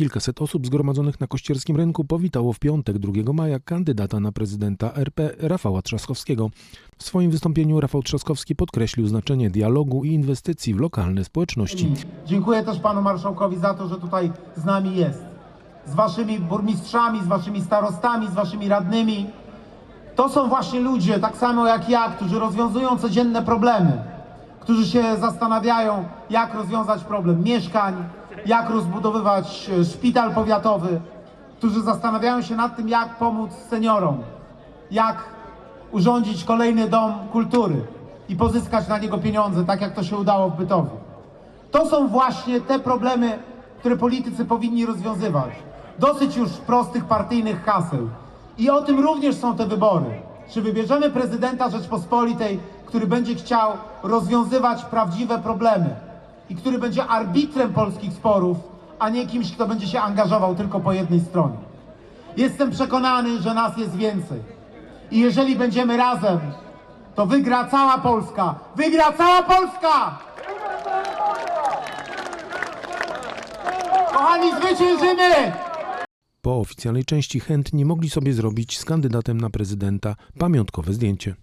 Kilkaset osób zgromadzonych na Kościerskim Rynku powitało w piątek 2 maja kandydata na prezydenta RP Rafała Trzaskowskiego. W swoim wystąpieniu Rafał Trzaskowski podkreślił znaczenie dialogu i inwestycji w lokalne społeczności. Dziękuję też panu marszałkowi za to, że tutaj z nami jest. Z waszymi burmistrzami, z waszymi starostami, z waszymi radnymi. To są właśnie ludzie, tak samo jak ja, którzy rozwiązują codzienne problemy. Którzy się zastanawiają, jak rozwiązać problem mieszkań, jak rozbudowywać e, szpital powiatowy. Którzy zastanawiają się nad tym, jak pomóc seniorom. Jak urządzić kolejny dom kultury i pozyskać na niego pieniądze, tak jak to się udało w Bytowiu. To są właśnie te problemy, które politycy powinni rozwiązywać. Dosyć już prostych partyjnych haseł. I o tym również są te wybory. Czy wybierzemy prezydenta Rzeczpospolitej, który będzie chciał rozwiązywać prawdziwe problemy i który będzie arbitrem polskich sporów, a nie kimś, kto będzie się angażował tylko po jednej stronie. Jestem przekonany, że nas jest więcej. I jeżeli będziemy razem, to wygra cała Polska. Wygra cała Polska! Kochani, zwyciężymy! Po oficjalnej części chętni mogli sobie zrobić z kandydatem na prezydenta pamiątkowe zdjęcie.